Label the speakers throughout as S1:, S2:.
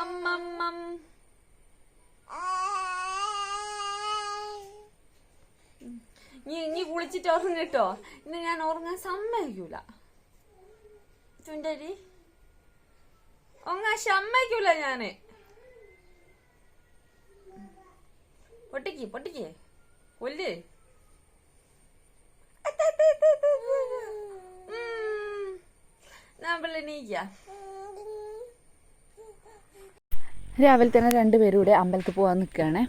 S1: അമ്മമ്മം നീ നീ കുളിച്ചിട്ട് ഉറങ്ങിട്ടോ ഇന്ന് ഞാൻ ഉറങ്ങാൻ സമ്മതിക്കൂല. ചുണ്ടരി. ഉറങ്ങാൻ സമ്മതിക്കൂല ഞാൻ. പൊട്ടിക്ക് പൊട്ടിക്ക്. കൊല്ല്. ഞാൻ പിള്ളേ നീക്കാം
S2: രാവിലെ തന്നെ രണ്ടുപേരും കൂടെ അമ്പലത്തിൽ പോകാൻ നിൽക്കുകയാണ്.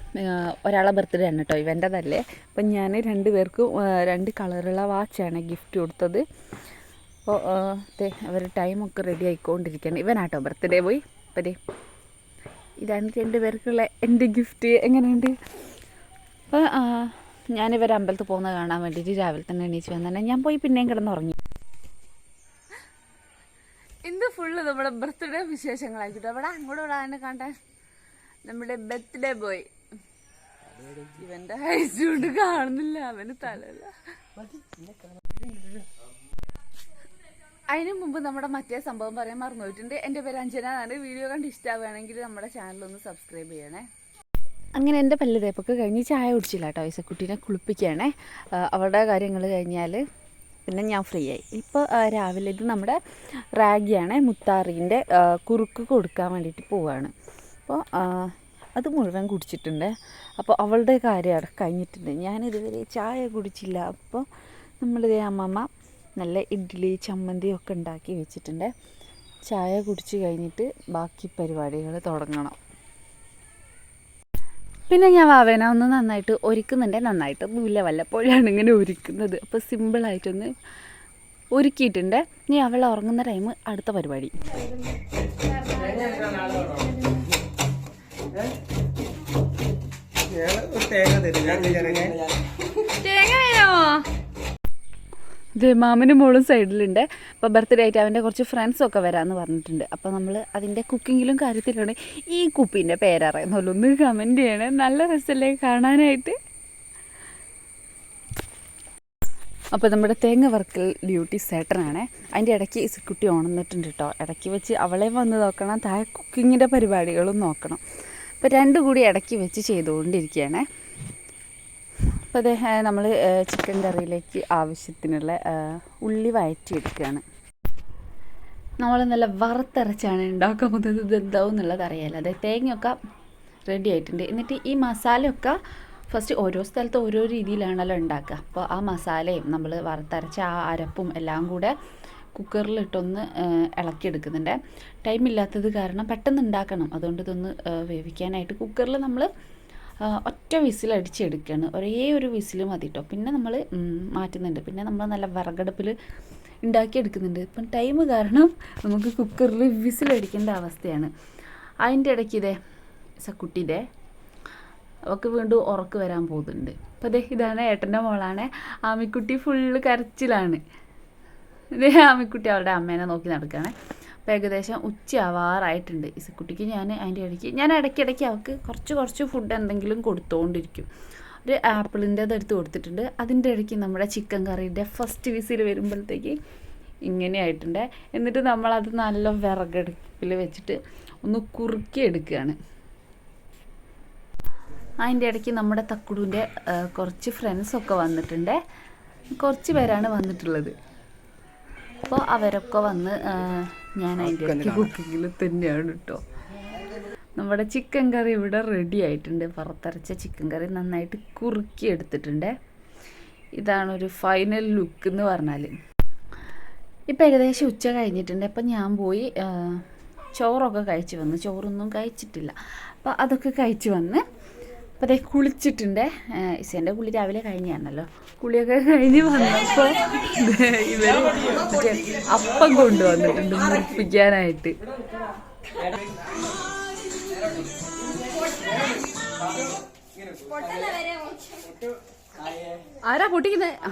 S2: ഒരാളെ ബർത്ത്ഡേ ആണ് കേട്ടോ ഇവന്റെതല്ലേ അപ്പം ഞാൻ രണ്ട് പേർക്കും രണ്ട് കളറുള്ള വാച്ചാണ് ഗിഫ്റ്റ് കൊടുത്തത്. അപ്പോൾ അവർ ടൈമൊക്കെ റെഡി ആയിക്കൊണ്ടിരിക്കുകയാണ്. ഇവനാട്ടോ ബർത്ത്ഡേ പോയി അപ്പം ഇതാണ് രണ്ട് പേർക്കുള്ള എന്റെ ഗിഫ്റ്റ് എങ്ങനെയുണ്ട്? അപ്പോൾ ഞാനിവർ അമ്പലത്തിൽ പോകുന്നത് കാണാൻ വേണ്ടിയിട്ട് രാവിലെ തന്നെ എണീച്ച് വന്നെ ഞാൻ പോയി പിന്നെയും കിടന്നുറങ്ങി
S1: ഇന്ന് ഫുള്ള് നമ്മുടെ ബർത്ത്ഡേ വിശേഷങ്ങളായിട്ടോ അവിടെ അങ്ങോട്ട് ഇവിടെ വിടാൻ കണ്ടേ? നമ്മുടെ ബർത്ത്ഡേ ബോയ്. ഇവന്റെ ഹൈസുകൊണ്ട് കാണുന്നില്ല. അവന് തലല്ല അതിനു മുമ്പ് നമ്മുടെ മറ്റേ സംഭവം പറയാൻ മറന്നു പോയിട്ടുണ്ട് എന്റെ പേര് അഞ്ജന എന്നാണ് വീഡിയോ കണ്ട് ഇഷ്ടമാവുകയാണെങ്കിൽ നമ്മുടെ ചാനൽ ഒന്ന് സബ്സ്ക്രൈബ് ചെയ്യണേ.
S2: അങ്ങനെ എന്റെ പല്ല് തേപ്പൊക്കെ കഴിഞ്ഞ് ചായ കുടിച്ചില്ല കേട്ടോ. ഐസക്കുട്ടീനെ കുളിപ്പിക്കുകയാണേ. അവരുടെ കാര്യങ്ങൾ കഴിഞ്ഞാൽ പിന്നെ ഞാൻ ഫ്രീ ആയി. ഇപ്പോൾ രാവിലെ ഇത് നമ്മുടെ റാഗിയാണ് മുത്താറിന്റെ കുറുക്ക് കൊടുക്കാൻ വേണ്ടിയിട്ട് പോവാണ്. അപ്പോൾ അത് മുഴുവൻ കുടിച്ചിട്ടുണ്ട്. അപ്പോൾ അവളുടെ കാര്യം അവിടെ കഴിഞ്ഞിട്ടുണ്ട്. ഞാനിതുവരെ ചായ കുടിച്ചില്ല. അപ്പോൾ നമ്മളിതേ അമ്മമ്മ നല്ല ഇഡ്ഡലി ചമ്മന്തി ഒക്കെ ഉണ്ടാക്കി വെച്ചിട്ടുണ്ട്. ചായ കുടിച്ച് കഴിഞ്ഞിട്ട് ബാക്കി പരിപാടികൾ തുടങ്ങണം. പിന്നെ ഞാൻ വാവേന ഒന്ന് നന്നായിട്ട് ഒരുക്കുന്നുണ്ട് നന്നായിട്ട് ഒന്നുമില്ല വല്ലപ്പോഴാണ് ഇങ്ങനെ ഒരുക്കുന്നത്. അപ്പോൾ സിമ്പിളായിട്ടൊന്ന് ഒരുക്കിയിട്ടുണ്ട്. ഇനി അവൾ ഉറങ്ങുന്ന ടൈം അടുത്ത പരിപാടി.
S3: തേങ്ങ തരും.
S2: ഇത് മാമനും മോളും സൈഡിലുണ്ട്. അപ്പോൾ ബർത്ത്ഡേ ആയിട്ട് അവന്റെ കുറച്ച് ഫ്രണ്ട്സൊക്കെ വരാമെന്ന് പറഞ്ഞിട്ടുണ്ട്. അപ്പോൾ നമ്മൾ അതിന്റെ കുക്കിങ്ങിലും കാര്യത്തിലാണ് ഈ കുപ്പീന്റെ പേരറിയുന്നുള്ളൂ ഒന്ന് കമന്റ് ചെയ്യണേ. നല്ല രസമല്ലേ കാണാനായിട്ട്. അപ്പോൾ നമ്മുടെ തേങ്ങ വർക്കൽ ഡ്യൂട്ടി സേട്ടനാണ് അതിന്റെ ഇടയ്ക്ക് കുട്ടി ഉണർന്നിട്ടുണ്ട് കേട്ടോ ഇടയ്ക്ക് വെച്ച് അവളെ വന്ന് നോക്കണം. താഴെ കുക്കിങ്ങിന്റെ പരിപാടികളും നോക്കണം. അപ്പോൾ രണ്ടും കൂടി ഇടയ്ക്ക് വെച്ച് ചെയ്തുകൊണ്ടിരിക്കുകയാണ്. അപ്പോൾ അതേ നമ്മൾ ചിക്കൻ കറിയിലേക്ക് ആവശ്യത്തിനുള്ള ഉള്ളി ഉള്ളി വഴറ്റിയെടുക്കുകയാണ്. നമ്മൾ നല്ല വറുത്തരച്ചാണ് ഉണ്ടാക്കാൻ പോകുന്നത് ഇത് എന്താവും എന്നുള്ളത് അറിയാമല്ലോ അതായത് തേങ്ങയൊക്കെ റെഡി ആയിട്ടുണ്ട്. എന്നിട്ട് ഈ മസാലയൊക്കെ ഫസ്റ്റ് ഓരോ സ്ഥലത്ത് ഓരോ രീതിയിലാണല്ലോ ഉണ്ടാക്കുക. അപ്പോൾ ആ മസാലയും നമ്മൾ വറുത്തരച്ച ആ അരപ്പും എല്ലാം കൂടെ കുക്കറിലിട്ടൊന്ന് ഇളക്കിയെടുക്കുന്നുണ്ട്. ടൈം ഇല്ലാത്തത് കാരണം പെട്ടെന്ന് ഉണ്ടാക്കണം. അതുകൊണ്ട് ഇതൊന്ന് വേവിക്കാനായിട്ട് കുക്കറിൽ നമ്മൾ ഒറ്റ വിസിൽ അടിച്ചെടുക്കുകയാണ് ഒരേ ഒരു വിസിൽ മതി കേട്ടോ പിന്നെ നമ്മൾ മാറ്റുന്നുണ്ട്. പിന്നെ നമ്മൾ നല്ല വിറകടുപ്പിൽ ഉണ്ടാക്കിയെടുക്കുന്നുണ്ട് ഇപ്പം ടൈം കാരണം നമുക്ക് കുക്കറിൽ വിസിൽ വിസിലടിക്കേണ്ട അവസ്ഥയാണ്. അതിന്റെ ഇടയ്ക്ക് ഇതേ സക്കുട്ടിന്റെ അവൾക്ക് വീണ്ടും ഉറക്ക് വരാൻ പോകുന്നുണ്ട്. അപ്പോൾ അതെ ഇതാണ് ഏട്ടന്റെ മോളാണ്. ആമിക്കുട്ടി ഫുള്ള് കരച്ചിലാണ്. ഇതേ ആമിക്കുട്ടി അവളുടെ അമ്മേനെ നോക്കി നടക്കുകയാണ് അപ്പോൾ ഏകദേശം ഉച്ചയാവാറായിട്ടുണ്ട്. കുട്ടിക്ക് ഞാൻ അതിന്റെ ഇടയ്ക്ക് ഞാൻ ഇടയ്ക്കിടയ്ക്ക് അവൾക്ക് കുറച്ച് കുറച്ച് ഫുഡ് എന്തെങ്കിലും കൊടുത്തുകൊണ്ടിരിക്കും ഒരു ആപ്പിളിന്റെത് എടുത്ത് കൊടുത്തിട്ടുണ്ട്. അതിന്റെ ഇടയ്ക്ക് നമ്മുടെ ചിക്കൻ കറിയുടെ ഫസ്റ്റ് വിസിൽ വരുമ്പോഴത്തേക്ക് ഇങ്ങനെ ആയിട്ടുണ്ട് എന്നിട്ട് നമ്മളത് നല്ല വിറകടുപ്പിൽ വെച്ചിട്ട് ഒന്ന് കുറുക്കി എടുക്കുകയാണ്. അതിന്റെ ഇടയ്ക്ക് നമ്മുടെ തക്കുടുവിന്റെ കുറച്ച് ഫ്രണ്ട്സൊക്കെ വന്നിട്ടുണ്ട്. കുറച്ച് പേരാണ് വന്നിട്ടുള്ളത്. അപ്പോൾ അവരൊക്കെ വന്ന് ഞാൻ അതിന്റെ കുക്കിങ്ങിൽ തന്നെയാണ് കേട്ടോ നമ്മുടെ ചിക്കൻ കറി ഇവിടെ റെഡി ആയിട്ടുണ്ട്. വറുത്തരച്ച ചിക്കൻ കറി നന്നായിട്ട് കുറുക്കി എടുത്തിട്ടുണ്ട്. ഇതാണ് ഒരു ഫൈനൽ ലുക്ക് എന്ന് പറഞ്ഞാൽ ഇപ്പം ഏകദേശം ഉച്ച കഴിഞ്ഞിട്ടുണ്ട്. അപ്പം ഞാൻ പോയി ചോറൊക്കെ കഴിച്ചു വന്ന്. ചോറൊന്നും കഴിച്ചിട്ടില്ല. അപ്പോൾ അതൊക്കെ കഴിച്ചു വന്ന് അപ്പോൾ അതേ കുളിച്ചിട്ടുണ്ട്. ഇസേന്റെ കുളി രാവിലെ കഴിഞ്ഞാണല്ലോ കുളിയൊക്കെ കഴിഞ്ഞ് വന്നപ്പോൾ ഇവർ മറ്റേ അപ്പം കൊണ്ടുവന്നിട്ടുണ്ട് മുറിപ്പിക്കാനായിട്ട്. ആരാ പൊട്ടിക്കുന്നത് ആ.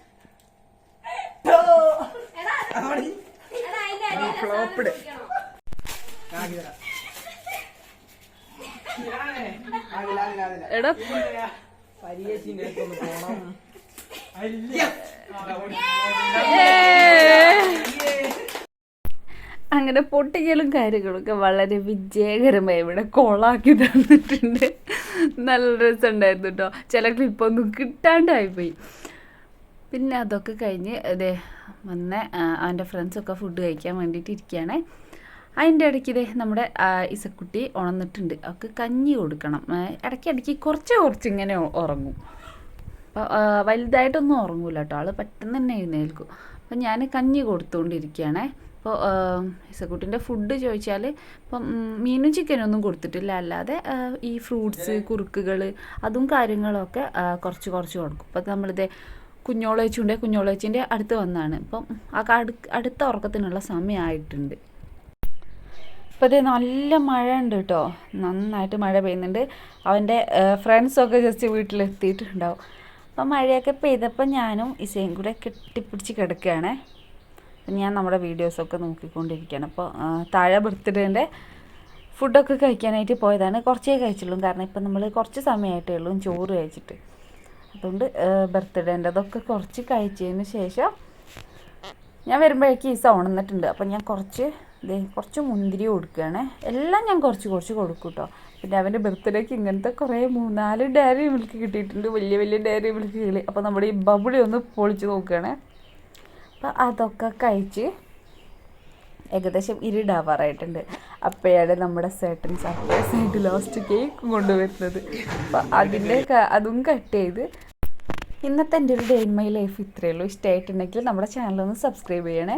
S3: ഫ്ലോപ്പിഡ്
S2: എടാ.
S3: പരീക്ഷന്റെ അടുത്തൊന്ന് പോണം
S2: അങ്ങനെ പൊട്ടിക്കലും കാര്യങ്ങളൊക്കെ വളരെ വിജയകരമായി ഇവിടെ കോളാക്കി തന്നിട്ടുണ്ട്. നല്ല രസമുണ്ടായിരുന്നു കേട്ടോ ചില ക്ലിപ്പൊന്നും കിട്ടാണ്ടായിപ്പോയി. പിന്നെ അതൊക്കെ കഴിഞ്ഞ് അതെ വന്ന അവന്റെ ഫ്രണ്ട്സൊക്കെ ഫുഡ് കഴിക്കാൻ വേണ്ടിയിട്ട് ഇരിക്കുകയാണ് അതിന്റെ ഇടയ്ക്ക് ഇതേ നമ്മുടെ ഇസക്കുട്ടി ഉണർന്നിട്ടുണ്ട് അവൾക്ക് കഞ്ഞി കൊടുക്കണം. ഇടയ്ക്ക് ഇടയ്ക്കിടയ്ക്ക് കുറച്ച് കുറച്ച് ഇങ്ങനെ ഉറങ്ങും അപ്പോൾ വലുതായിട്ടൊന്നും ഉറങ്ങൂല കേട്ടോ. ആൾ പെട്ടെന്ന് തന്നെ എഴുന്നേൽക്കും. അപ്പം ഞാൻ കഞ്ഞി കൊടുത്തുകൊണ്ടിരിക്കുകയാണേ അപ്പോൾ ഇസക്കുട്ടിന്റെ ഫുഡ് ചോദിച്ചാൽ ഇപ്പം മീനും ചിക്കനും ഒന്നും കൊടുത്തിട്ടില്ല. അല്ലാതെ ഈ ഫ്രൂട്ട്സ് കുറുക്കുകൾ അതും കാര്യങ്ങളൊക്കെ കുറച്ച് കുറച്ച് കൊടുക്കും. ഇപ്പം നമ്മളിത് കുഞ്ഞോളേച്ചുണ്ട് കുഞ്ഞോളേച്ചിന്റെ അടുത്ത് വന്നാണ്. ഇപ്പം ആ അടു അടുത്ത ഉറക്കത്തിനുള്ള സമയമായിട്ടുണ്ട്. ഇപ്പോൾ ഇത് നല്ല മഴ ഉണ്ട് കേട്ടോ. നന്നായിട്ട് മഴ പെയ്യുന്നുണ്ട്. അവന്റെ ഫ്രണ്ട്സൊക്കെ ജസ്റ്റ് വീട്ടിലെത്തിയിട്ടുണ്ടാവും. അപ്പം മഴയൊക്കെ പെയ്തപ്പോൾ ഞാനും ഇസയും കൂടെ കെട്ടിപ്പിടിച്ച് കിടക്കുകയാണ്. അപ്പം ഞാൻ നമ്മുടെ വീഡിയോസൊക്കെ നോക്കിക്കൊണ്ടിരിക്കുകയാണ്. അപ്പോൾ താഴെ ബർത്ത്ഡേന്റെ ഫുഡൊക്കെ കഴിക്കാനായിട്ട് പോയതാണ്. കുറച്ചേ കഴിച്ചുള്ളൂ. കാരണം ഇപ്പം നമ്മൾ കുറച്ച് സമയമായിട്ടേ ഉള്ളൂ ചോറ് കഴിച്ചിട്ട്. അതുകൊണ്ട് ബർത്ത്ഡേന്റെതൊക്കെ കുറച്ച് കഴിച്ചതിന് ശേഷം ഞാൻ വരുമ്പോഴേക്ക് ഈസ ഉണർന്നിട്ടുണ്ട് അപ്പം ഞാൻ കുറച്ച് ഇതേ കുറച്ച് മുന്തിരി കൊടുക്കുകയാണ്. എല്ലാം ഞാൻ കുറച്ച് കുറച്ച് കൊടുക്കും കേട്ടോ പിന്നെ അവന്റെ ബർത്ത്ഡേക്ക് ഇങ്ങനത്തെ കുറേ മൂന്നാൽ ഡയറി മിൽക്ക് കിട്ടിയിട്ടുണ്ട്. വലിയ വലിയ ഡയറി മിൽക്കുകൾ അപ്പോൾ നമ്മുടെ ഈ ബബിളി ഒന്ന് പൊളിച്ച് നോക്കുകയാണ്. അപ്പോൾ അതൊക്കെ കഴിച്ച് ഏകദേശം ഇരുടാവാറായിട്ടുണ്ട്. അപ്പോഴാണ് നമ്മുടെ സേട്ടൻ സർപ്രൈസ് ആയിട്ട് ലാസ്റ്റ് കേക്ക് കൊണ്ടുവരുന്നത്. അപ്പം അതിന്റെ അതും കട്ട് ചെയ്ത് ഇന്നത്തെ എന്റെ ഒരു ഡേ ഇൻ മൈ ലൈഫ് ഇത്രയേ ഉള്ളൂ. ഇഷ്ടമായിട്ടുണ്ടെങ്കിൽ നമ്മുടെ ചാനലൊന്ന് സബ്സ്ക്രൈബ് ചെയ്യണേ.